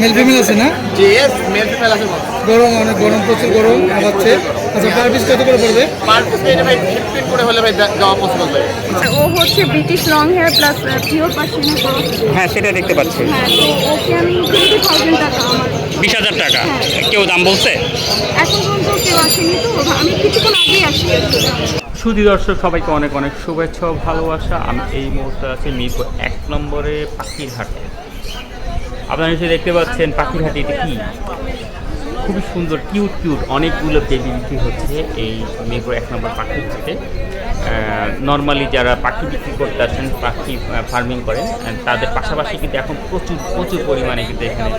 Male female আছে না? জি male female আছে গরম অনেক গরম প্রচুর গরম আগাচ্ছে। আচ্ছা পার পিস কত করে পড়বে? পার পিস এটা ভাই ফিফটিন করে হলে ভাই দেওয়া পসিবল ভাই। ও হচ্ছে British long hair plus pure হ্যাঁ সেটা দেখতে পাচ্ছি। হ্যাঁ তো ওকে আমি টোয়েন্টি থাউজেন্ড টাকা আমার। বিশ হাজার টাকা? কেউ দাম বলছে? এখন পর্যন্ত কেউ আসেনি তো আমি কিছুক্ষণ আগেই আসি। সুধী দর্শক সবাইকে অনেক অনেক শুভেচ্ছা ভালোবাসা। আমি এই মুহূর্তে আছি মিরপুর এক নম্বরে পাখির হাটে আপনারা নিশ্চয়ই দেখতে পাচ্ছেন পাখির হাতি এটা কি? খুবই সুন্দর কিউট কিউট অনেকগুলো বেবি বিক্রি হচ্ছে এই মিরপুর এক নম্বর পাখির থেকে। নর্মালি যারা পাখি বিক্রি করতে আসেন, পাখি ফার্মিং করেন তাদের পাশাপাশি কিন্তু এখন প্রচুর প্রচুর পরিমাণে কিন্তু এখানে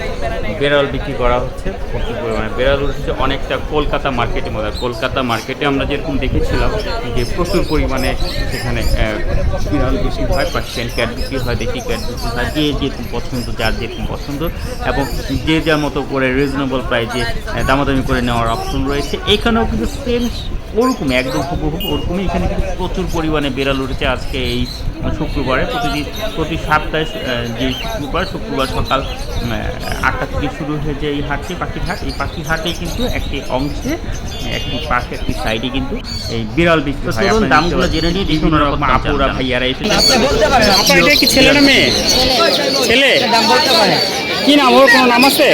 বেড়াল বিক্রি করা হচ্ছে, প্রচুর পরিমাণে। বেড়াল হচ্ছে অনেকটা কলকাতা মার্কেটের মধ্যে। কলকাতা মার্কেটে আমরা যেরকম দেখেছিলাম যে প্রচুর পরিমাণে সেখানে বিড়াল বিক্রি হয় পার্সিয়ান ক্যাট বিক্রি হয়, দেশি ক্যাট বিক্রি হয়, যে যেরকম পছন্দ, যার যেরকম পছন্দ, এবং যে যার মতো করে রিজনেবল প্রাইজে দামাদামি করে নেওয়ার অপশন রয়েছে। এখানেও কিন্তু সেম ওরকমই একদম হুবহু ওরকমই। এখানে কিন্তু প্রচুর পরিমাণে বেড়াল উঠেছে আজকে এই শুক্রবারে। প্রতিদিন প্রতি সপ্তাহে যে শুক্রবার শুক্রবার সকাল আটটা থেকে শুরু হয়েছে এই হাটটি পাখির হাট এই পাখির হাটে কিন্তু একটি অংশে একটি পাশে একটি সাইডে কিন্তু এই বিড়াল বিক্রি হয়। চলুন দামগুলো জেনে নিই, বিভিন্ন রকম আপুরা ভাইয়ারা এটা কি ছেলে না মেয়ে? ছেলে। দাম বলতে পারে কি নাম? ওর কোনো নাম আছে?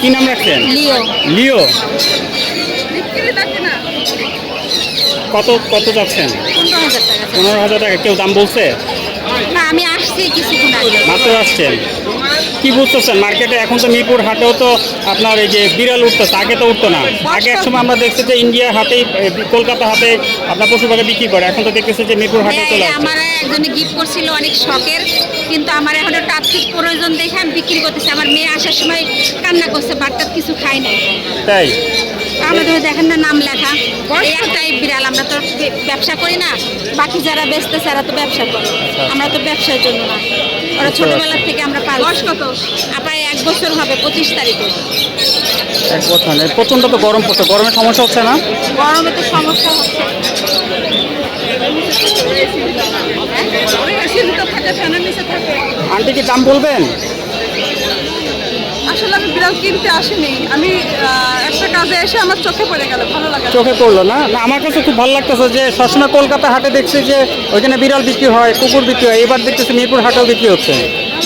কি নাম রাখছেন? লিও। লিও। বিক্রি থাকে না। কত কত যাচ্ছেন? পনেরো হাজার টাকা। পনেরো হাজার টাকা। কেউ দাম বলছে? না আমি আসছি কিছুক্ষণ মাত্র আসছেন। কি বুঝতেছেন? মার্কেটে এখন তো মিরপুর হাটেও তো আপনার এই যে বিড়াল উঠতেছে আগে তো উঠতো না। আগে এক সময় আমরা দেখছি যে ইন্ডিয়া হাটেই কলকাতা হাটে আপনার পশু পাখি বিক্রি করে এখন তো দেখতেছি যে মিরপুর হাটে চলে আমার একজনে গিফট করছিল অনেক শখের কিন্তু আমার এখন আর্থিক প্রয়োজন দেখে আমি বিক্রি করতেছি। আমার মেয়ে আসার সময় কান্না করছে বাট্টার কিছু খাই না তাই? আমাদের দেখেন না নাম লেখা। একটাই বিড়াল আমরা তো ব্যবসা করি না। বাকি যারা বেচতেছে তারা তো ব্যবসা করে। আমরা তো ব্যবসার জন্য না। ওরা ছোটবেলার থেকে আমরা পাই বয়স কত? আপনার এক বছর হবে পঁচিশ তারিখে। এক বছর নেই প্রচণ্ড তো গরম পড়ছে। গরমের সমস্যা হচ্ছে না? গরমে তো সমস্যা হচ্ছে। আন্টি কি দাম বলবেন? বিড়াল কিনতে আসিনি। আমি একটা কাজে এসে আমার চোখে পড়ে গেল ভালো লাগে চোখে পড়ল না? না আমার কাছে খুব ভালো লাগতেছে যে সবসময় কলকাতা হাটে দেখছি যে ওইখানে বিড়াল বিক্রি হয় কুকুর বিক্রি হয় এবার দেখতেছি মিরপুর হাটেও বিক্রি হচ্ছে।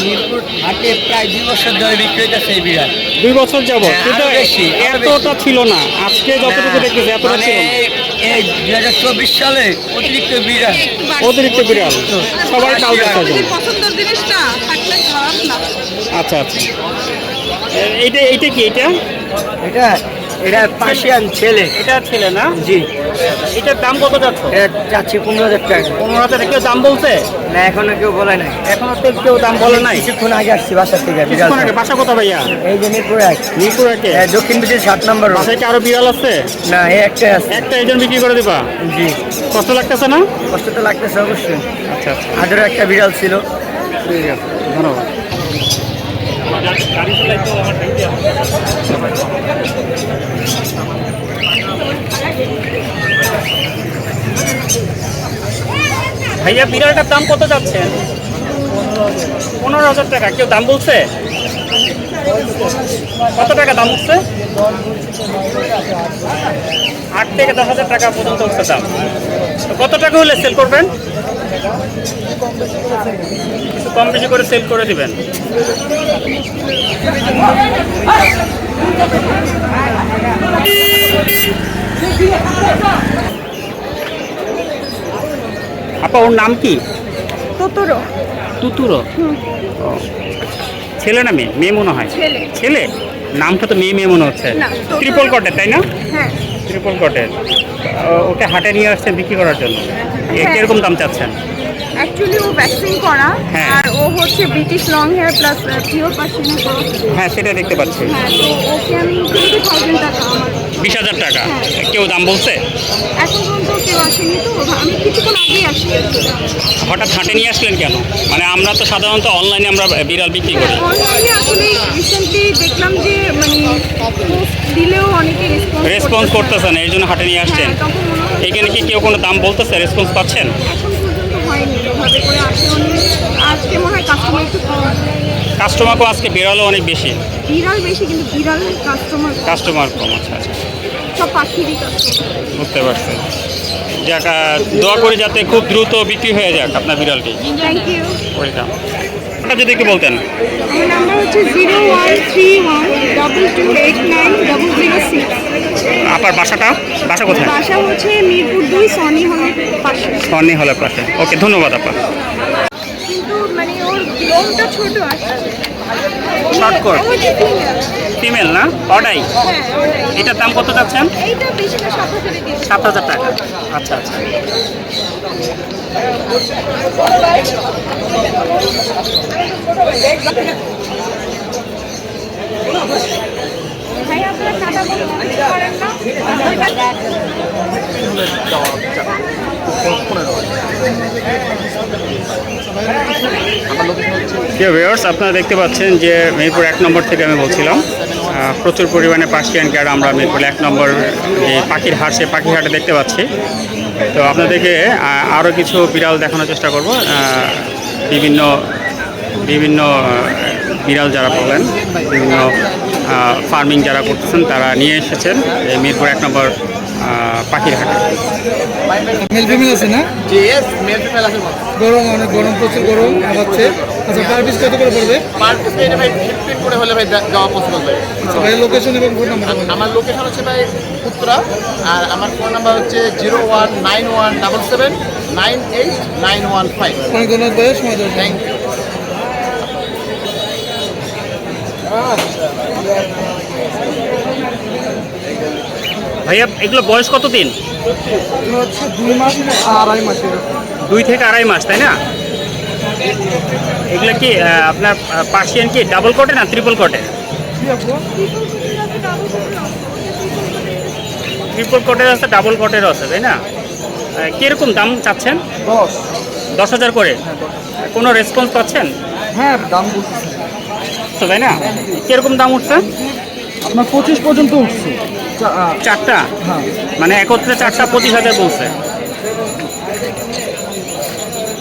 মিরপুর হাটে প্রায় দুই বছর ধরে বিক্রি হইতেছে এই বিড়াল। দুই বছর যাব হ্যাঁ, কিন্তু বেশি, এতটা ছিল না। আজকে যতটুকু দেখতেছি এতটা মানে ছিল না। এই- দুই হাজার চব্বিশ সালে অতিরিক্ত বিড়াল। অতিরিক্ত বিড়াল। সবাই কাল দেখার জন্য পছন্দের জিনিসটা থাকলে খারাপ না। আচ্ছা আচ্ছা। এ- এইটা এইটা কি এটা? এটা এটা পার্সিয়ান ছেলে। এটা ছেলে না? জি। এটার দাম কত যাচ্ছে? যাচ্ছে পনেরো হাজার টাকা। পনেরো হাজার কেউ দাম বলছে? না এখনও কেউ বলে নাই। এখনও তো কেউ দাম বলে নাই? কিছুক্ষণ আগে আসছি বাসা থেকে কিছুক্ষণ আগে বাসা কোথা ভাইয়া? এই যে মিরপুর এক মিরপুর একে দক্ষিণ ব্রিটিশ সাত নম্বর। বাসায় কি আরও বিড়াল আছে? না এই একটা আছে। একটা এজন বিক্রি করে দিবা? জি। কষ্ট লাগতেছে না? কষ্ট তো লাগতেছে অবশ্যই। আচ্ছা আচ্ছা। আগেরও একটা বিড়াল ছিল। ঠিক আছে ধন্যবাদ। ভাইয়া বিড়ালটার দাম কত যাচ্ছে? পনেরো হাজার। টাকা। কেউ দাম বলছে? কত টাকা দাম উঠছে আট থেকে দশ হাজার টাকা পর্যন্ত উঠছে দাম। কত টাকা হলে সেল করবেন? কিছু কম বেশি করে সেল করে দিবেন। আপা ওর নাম কি? তোতরো। তুতুরো? ও। ছেলে না মেয়ে? মেয়ে মনে হয়। ছেলে। নামটা তো মেয়ে মেয়ে মনে হচ্ছে। ত্রিপল কটের তাই না? হ্যাঁ। ত্রিপল কটের। ওকে হাটে নিয়ে আসছেন বিক্রি করার জন্য। হ্যাঁ। কীরকম দাম চাচ্ছেন? অ্যাকচুয়ালি ও ভ্যাকসিন করা হ্যাঁ। আর ও হচ্ছে British long hair plus pure Persian হ্যাঁ সেটা দেখতে পাচ্ছি। হ্যাঁ তো ওকে আমি টোয়েন্টি থাউজেন্ড টাকা আমার। বিশ হাজার টাকা? হ্যাঁ। কেউ দাম বলছে? এখন পর্যন্ত কেউ আসেনি তো আমি কিছুক্ষণ আগেই আসি। হঠাৎ হাটে নিয়ে আসলেন কেন? মানে আমরা তো সাধারণত অনলাইনে আমরা বিড়াল বিক্রি করি। অনলাইনে আসলে রিসেন্টলি দেখলাম যে মানে দিলেও অনেকে রেসপন্স করতেছে না। এই জন্য হাটে নিয়ে আসছেন। হ্যাঁ এখানে কি কেউ কোনো দাম বলতেছে? রেসপন্স পাচ্ছেন? ওভাবে করে আজকে মনে হয় কাস্টমার একটু কম। কাস্টমারও আজকে বেরোলো অনেক বেশি। বিড়াল বেশি কিন্তু বিড়াল কাস্টমার কাস্টমার কম আচ্ছা আচ্ছা। সব পাখিরই কাস্টমার বুঝতে পারছি। যাক দোয়া করি যাতে খুব দ্রুত বিক্রি হয়ে যাক আপনার বিড়ালটি। থ্যাংক ইউ ওইটা আপনার যদি একটু বলতেন। আমার নাম্বার হচ্ছে zero one three one double two eight nine double zero six আপনার বাসাটা বাসা কোথায়? বাসা হচ্ছে মিরপুর দুই সনি হলের পাশে। সন্নি হলের পাশে। ওকে ধন্যবাদ আপা। কিন্তু মানে ওর লোমটা ছোট হচ্ছে female। ফিমেল না? অডাই? হ্যাঁ। এটার দাম কত বেশিটা সাত হাজারে দিয়েছে সাত হাজার টাকা। আচ্ছা আচ্ছা। ভাই আপনারা কাটা বন্ধ করেন না প্রিয় ভিউয়ার্স আপনারা দেখতে পাচ্ছেন যে মিরপুর এক নম্বর থেকে আমি বলছিলাম। প্রচুর পরিমাণে পার্সিয়ান ক্যাট আমরা মিরপুর এক নম্বর যে পাখির হাট সে পাখির হাটে দেখতে পাচ্ছি। তো আপনাদেরকে আরও কিছু বিড়াল দেখানোর চেষ্টা করব। বিভিন্ন বিভিন্ন বিড়াল যারা বলেন বিভিন্ন ফার্মিং যারা করতেছেন তারা নিয়ে এসেছেন এই মিরপুর এক নম্বর পাখির হাটে। মেল ফিমেল আছে না? গরম অনেক গরম প্রচুর গরম আগাচ্ছে। আচ্ছা পার পিস কত করে পড়বে? পার পিস এটা ভাই ফিফটিন করে হলে ভাই পসিবল ভাই। আচ্ছা ভাই লোকেশন এবং ফোন নাম্বার আমার লোকেশন হচ্ছে ভাই উত্তরা আর আমার ফোন নাম্বার হচ্ছে zero one nine one double seven nine eight nine one five অনেক ধন্যবাদ ভাইয়া সময় থ্যাংক ইউ ভাইয়া এগুলো বয়স কত দিন দুই থেকে আড়াই মাস তাই না? এগুলো কি আপনার পার্সিয়ান কি ডাবল কোটে না ট্রিপল কোটে ট্রিপল কোটের আছে ডাবল কোটের আছে তাই না? কীরকম দাম চাচ্ছেন? দশ। দশ হাজার করে? কোনো রেসপন্স পাচ্ছেন? হ্যাঁ দাম তো তাই না? কীরকম দাম উঠছে? আপনার পঁচিশ পর্যন্ত উঠছে। চারটা? হ্যাঁ। মানে একত্রে চারটা পঁচিশ হাজার বলছে।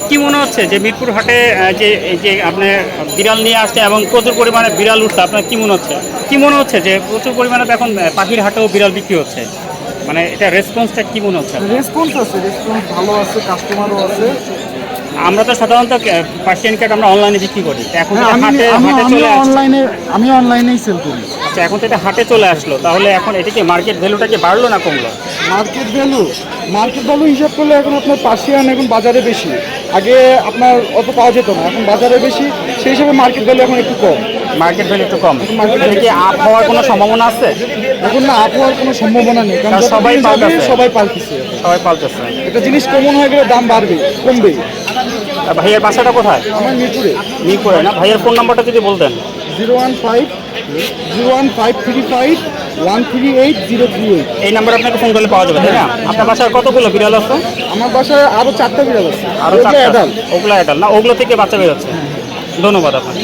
কি মনে হচ্ছে যে মিরপুর হাটে যে এই যে আপনি বিড়াল নিয়ে আসছে এবং প্রচুর পরিমাণে বিড়াল উঠছে আপনার কি মনে হচ্ছে? কি মনে হচ্ছে যে প্রচুর পরিমাণে তো এখন পাখির হাটেও বিড়াল বিক্রি হচ্ছে? মানে এটা রেসপন্সটা কি মনে হচ্ছে রেসপন্স আছে রেসপন্স ভালো আছে কাস্টমারও আছে। আমরা তো সাধারণত পার্সিয়ান ক্যাট আমরা অনলাইনে বিক্রি করি। এখন হ্যাঁ আমি হাটে হাটে চলে অনলাইনে আমি অনলাইনেই সেল করি। আচ্ছা এখন তো এটা হাটে চলে আসলো তাহলে এখন এটা কি মার্কেট ভ্যালুটা কি বাড়লো না কমলো? মার্কেট ভ্যালু মার্কেট ভ্যালু হিসাব করলে এখন আপনার পার্সিয়ান এখন বাজারে বেশি। আগে আপনার অত পাওয়া যেত না এখন বাজারে বেশি সেই হিসাবে মার্কেট ভ্যালু এখন একটু কম। মার্কেট ভ্যালু একটু কম। এটা কি আপ হওয়ার কোনো সম্ভাবনা আছে? এখন না আপ হওয়ার কোনো সম্ভাবনা নেই কারণ সবাই পাল্টাচ্ছে। সবাই পাল্টেছে। সবাই পাল্টেছে। একটা জিনিস কমন হয়ে গেলে দাম বাড়বে কমবে ভাইয়ের বাসাটা কোথায় আমার মিরপুরে মিরপুরে না ভাইয়ের ফোন নাম্বারটা যদি বলতেন zero one five zero one five three five one three eight zero three eight এই নাম্বারে আপনাকে ফোন করলে পাওয়া যাবে তাই না আপনার বাসায় কতগুলো বিড়াল আছে আমার বাসায় আরও চারটা বিড়াল আছে আরও ওগুলো চারটা ওগুলো অ্যাডাল না ওগুলো থেকে বাচ্চা বেরোচ্ছে ধন্যবাদ আপনাকে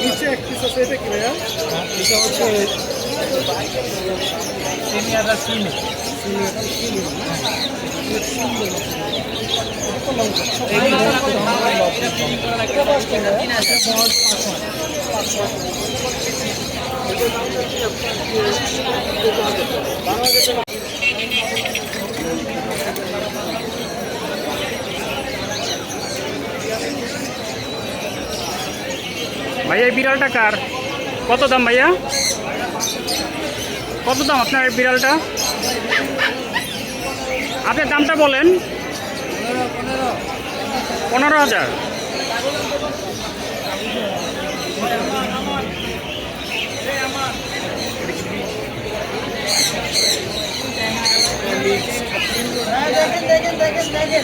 নিচে এক পিস আছে এটা কি ভাইয়া এটা হচ্ছে ভাইয়া, এই বিড়ালটা কার? কত দাম ভাইয়া? কত দাম আপনার বিড়ালটা? আপনার দামটা বলেন। পনেরো হাজার। হ্যাঁ